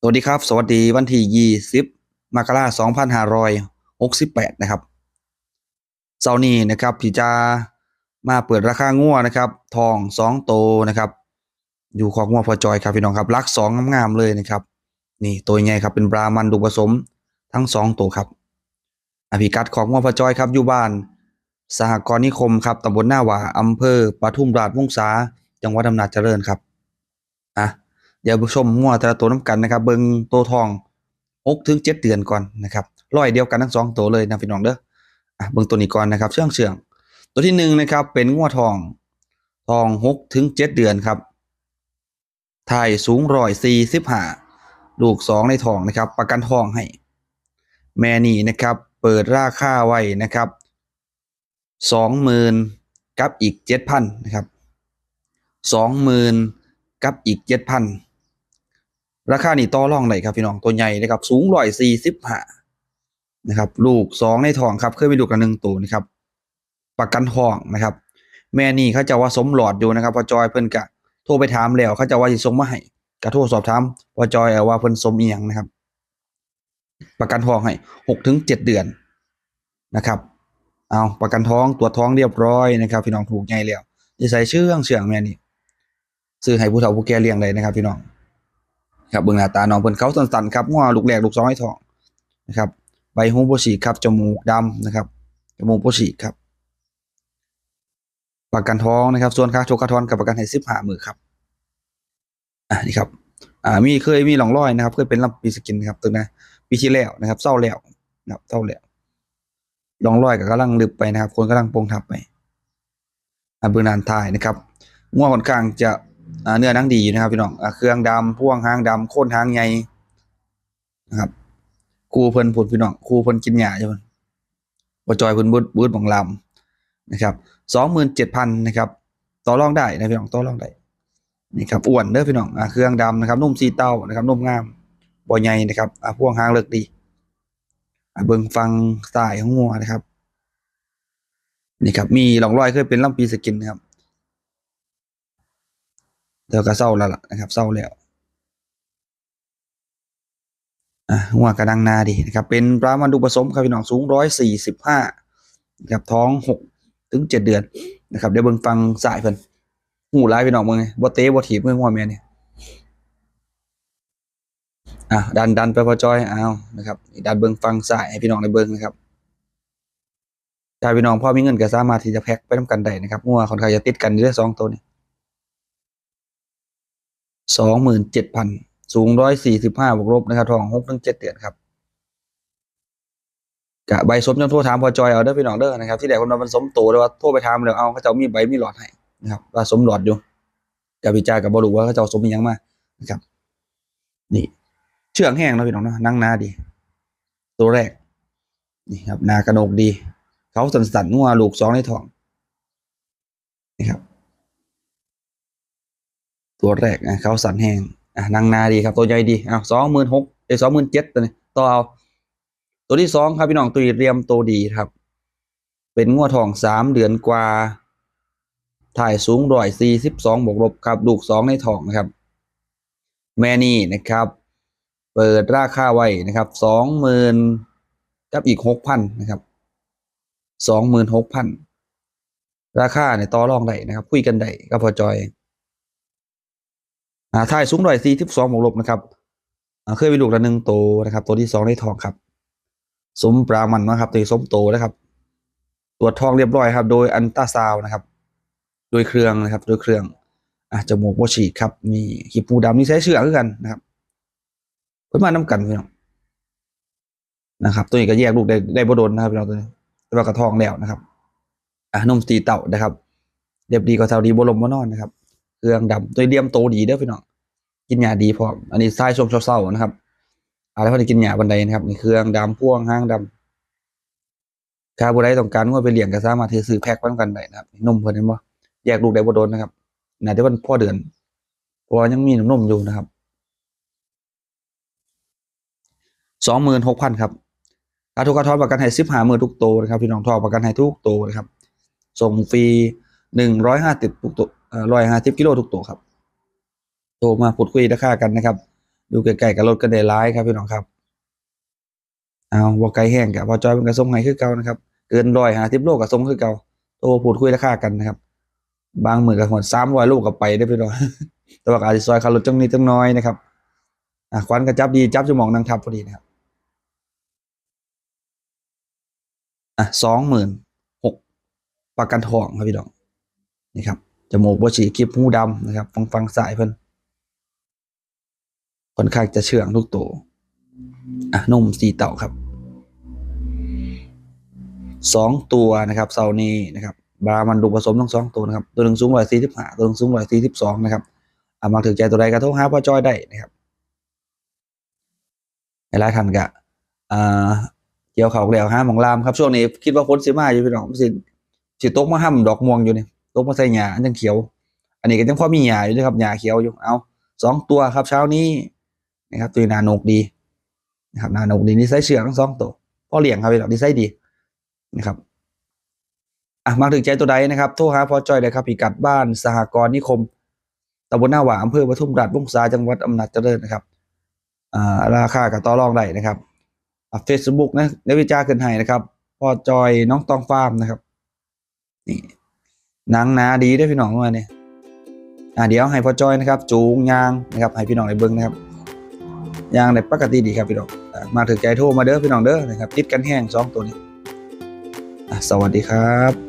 สวัสดีครับ สวัสดีวันที่ยี่สิบมกราสองพันห้าร้อยหกสิบแปดนะครับเสาร์นี้นะครับพี่จะมาเปิดราคางัวนะครับ ทองสองโตนะครับ อยู่ของงัวพอจอยครับพี่น้องครับรักสองงามๆเลยนะครับ นี่ตัวใหญ่ครับเป็นบรามันดูผสมทั้งสองตัวครับอภิกัดของงัวพอจอยครับอยู่บ้าน สหกรณ์นิคมครับตำบลหน้าหว่าอำเภอปทุมราชวงศาจังหวัดอำนาจเจริญครับอะ เดี๋ยวผู้ชมงัวแต่ละตัวน้ำกันนะครับ เบิงตัวทองหกถึงเจ็ดเดือนก่อนนะครับร้อยเดียวกันทั้งสองตัวเลยนะพี่น้องเด้ออะเบิงตัวนี้ก่อนนะครับ เชื่องเชื่องตัวที่หนึ่งนะครับ เป็นงัวทอง ทองหกถึงเจ็ดเดือนครับถ่ายสูงร้อยสี่สิบห้าลูกสองในทองนะครับ ประกันทองให้ แม่นี่นะครับ เปิดราคาไว้นะครับสองหมื่นกับอีกเจ็ดพันนะครับสองหมื่นกับอีกเจ็ดพัน ราคานี่ต่อรองได้ครับพี่น้องตัวใหญ่นะครับสูงร้อยสี่สิบห้านะครับลูกสองในท้องครับเคยมีลูกกันหนึ่งตัวนะครับประกันท้องนะครับ แม่นี่เขาจะว่าสมหลอดอยู่นะครับพอจอยเพิ่นกะโทรไปถามแล้วเขาจะว่าสิส่งมาให้กะโทรสอบถามพอจอยเอาว่าเพิ่นสมเอียงนะครับ ประกันท้องให้หกถึงเจ็ดเดือนนะครับเอาประกันท้องตรวจท้องเรียบร้อยนะครับ พี่น้องถูกใหญ่แล้วจะใส่เชื่องเชื่องแม่นี่ซื้อให้ผู้เฒ่าผู้แก่เลี้ยงได้นะครับ พี่น้อง ครับเบื้องหน้าตาน้องเพิ่นเขาสันๆครับงอลูกแรกลูกสองให้ทองนะครับใบหูโบฉีครับจมูกดำนะครับจมูกโบฉีครับ ประกันท้องนะครับ ส่วนค่าโชคค่าทอนกับประกันให้สิบห้ามือครับอ่านี่ครับอ่ามีเคยมีหลองร้อยนะครับ เคยเป็นลำปีสกินนะครับตัวนะปีที่แล้วนะครับเศร้าแล้วนะครับเศร้าแล้วหลองร้อยกับกำลังลึบไปนะครับ คนกำลังปงทับไปอ่าเบื้องหน้าถ่ายนะครับง่วงค่อนข้างจะ เนื้อนังดีอยู่นะครับพี่น้องเครื่องดำพ่วงหางดำโค่นหางใหญ่นะครับครูเพิ่นพูดพี่น้องครูเพิ่นกินหญ้าใช่ไหมบจอยเพิ่นบูดบูดบังลำนะครับสองหมื่นเจ็ดพันนะครับต่อรองได้นะพี่น้องต่อรองได้นี่ครับอ้วนเด้อพี่น้องเครื่องดำนะครับนุ่มสีเต้านะครับนุ่มงามบ่ใหญ่นะครับอพ่วงหางเลิกดีเบิ่งฟังสายของงัวนะครับนี่ครับมีร่องรอยเคยเป็นลำปีสกินนะครับ เดี๋ยวก็เศร้าแล้วล่ะนะครับเศร้าแล้วอะหัวกระดังนาดีนะครับ เป็นปลามันดูผสมครับพี่น้องสูงร้อยสี่สิบห้านะครับท้องหกถึงเจ็ดเดือนนะครับเดี๋ยวเบิ่งฟังสายเพิ่นหูร้ายพี่น้องมึงไงบ่เตะบ่ถีบเมื่อหัวแม่เนี่ยอะดันดันไปพอจอยเอานะครับดันเบิ่งฟังสายให้พี่น้องได้เบิ่งนะครับถ้าพี่น้องพ่อมีเงินก็สามารถที่จะแพ็คไปทำกันได้นะครับงัวคอนข้างจะติดกันอยู่ได้สองตัวนี้ สองหมื่นเจ็ดพันสูงร้อยสี่สิบห้าบวกลบนะครับทองหกถึงเจ็ดเดือนครับกะใบสมจนโทรถามพอจอยเอาเด้พี่น้องเด้อนะครับที่แรกคนมันสมโตแต่ว่าโทรไปถามแล้วเอาเขาจ้ามีใบมีหลอดให้นะครับว่าสมหลอดอยู่กับพิจากับบรูว่าเขาเจ้าสมยังมานะครับ นี่ เชื่องแห้งนะพี่น้องนะนั่งหน้าดี ตัวแรก นี่ครับนากระโนกดี เขาสันสันๆนัวลูกสองในท้องนี่ครับ ตัวแรกนะเขาสันแห้งอะนางนาดีครับตัวใหญ่ดีอ้าวสองหมื่นหกเอ้สองหมื่นเจ็ดตัวนี้ต่อเอา ตัวที่สองครับพี่น้องตัวเรียมตัวดีครับ เป็นงัวทองสามเดือนกว่า ถ่ายสูงร้อยสี่สิบสองบวกลบครับลูกสองในทองนะครับ แม่นี่นะครับ เปิดราคาไว้นะครับสองหมื่นกับอีกหกพันนะครับสองหมื่นหกพันราคาเนี่ยต่อรองได้นะครับ คุยกันได้ก็พอจอยาถ่ายสูงร้อยสี่สิบสองบวกลบนะครับเคยไปลูกละหนึ่งโตนะครับ ตัวที่สองได้ทองครับ สมปรามันนะครับตัวสมโตนะครับ ตรวจทองเรียบร้อยครับ โดยอันตราซาวนะครับ โดยเครื่องนะครับ โดยเครื่องอะจมูกโบฉีกครับ มีขีปูดำนี่ใช้เชือกคือกันนะครับเพิ่นมาน้ากันพี่น้องนะครับ ตัวนี้ก็แยกลูกได้ได้บ่โดนนะครับพี่น้องตัวนี้แต่ว่ากระทองแล้วนะครับอะนมตีเต่านะครับ เรียบดีก็เท่าดีบ่ลมบ่นอนนะครับ เครื่องดำตัวเดียมโตดีเด้อพี่น้อง กินยาดีพร้อมอันนี้ทรายช่วงเศร้าๆนะครับอะไรพอได้กินยาบันไดนะครับนี่เครื่องดำพ่วงห้างดำถ้าผู้ใดต้องการว่าไปเลี้ยงก็สามารถที่ซื้อแพ็คไว้นำกันได้นะครับนมเพิ่นเห็นบ่แยกลูกได้บ่โดนนะครับน่าจะเป็นพ่อเดือนพราะว่ายังมีนมอยู่นะครับสองหมื่นหกพันครับอาทุกกระทอนประกันให้สิบห้าหมื่นทุกโตวนะครับพี่น้องทอประกันให้ทุกโตวนะครับ ส่งฟรีหนึ่งร้อยห้าสิบทุกโตร้อยห้าสิบกิโลทุกตัวครับ โทรมาพูดคุยราคากันนะครับ ดูไกลๆกับรถก็ได้ร้ายครับพี่น้องครับเอาบ่ไกแห้งกับพอจอยมันก็ส่งให้คือเก่านะครับเกินร้อยหาทิปโลกกับส่งคือเก่าโตพูดคุยราคากันนะครับ บางหมือกับหมดสามร้อยลูกกับไปได้พี่น้องแต่ว่าก็อาจจะซอยคารถจังนี้จังน้อยนะครับอะควันกระจับดีจับจมองนางทับพอดีนะครับอะสองหมื่นหกประกันทองครับพี่น้องนี่ครับจมูกบฉีคลิปหูดำนะครับ ฟังฟังสายเพิ่น ค่อนข้างจะเชื่องทุกตัวอะนมสีเต่าครับสองตัวนะครับเซานีนะครับบามันดูผสมทั้งสองตัวนะครับ ตัวหนึ่งสูงร้อยสี่สิบห้าตัวหนึ่งสูงร้อยสี่สิบสองนะครับอ่ามาถึงใจตัวใดก็โทรหาพ่อจอยได้นะครับในรายทันกะอ่าเกี่ยวเขาแล้วห้าหมองลามครับช่วงนี้คิดว่าพ้นสิมาอยู่พี่น้องสิสิตกมาห้ำดอกม่วงอยู่นี่ตกมาใส่หญ้าอันยังเขียว อันนี้ก็ยังพอมีหญ้าอยู่นะครับหญ้าเขียวอยู่เอาสองตัวครับเช้านี้ นะครับตัวนาโนกดีนะครับนาโนกดีนิสัยเชืองทั้งสองตัวพ่อเลี้ยงครับพี่น้องนิสัยดีนะครับอะมาถึงใจตัวใดนะครับโทรหาพอจอยเลยครับพิกัดบ้านสหกรณ์นิคมตำบลหน้าหวาอำเภอปทุมราชวงศาจังหวัดอำนาจเจริญนะครับอ่าราคากับต่อรองได้นะครับอะเฟซบุ๊กนะได้วิจารณ์ขึ้นให้นะครับพอจอยน้องตองฟาร์มนะครับนี่นังนาดีได้พี่น้องมาเนี่ยอ่าเดี๋ยวให้พอจอยนะครับ จูงยางนะครับให้พี่น้องได้เบิ้งนะครับ ยางในปกติดีครับพี่น้องมาถึงใจโทรมาเด้อพี่น้องเด้อนะครับติดกันแห้งสองตัวนี้สวัสดีครับ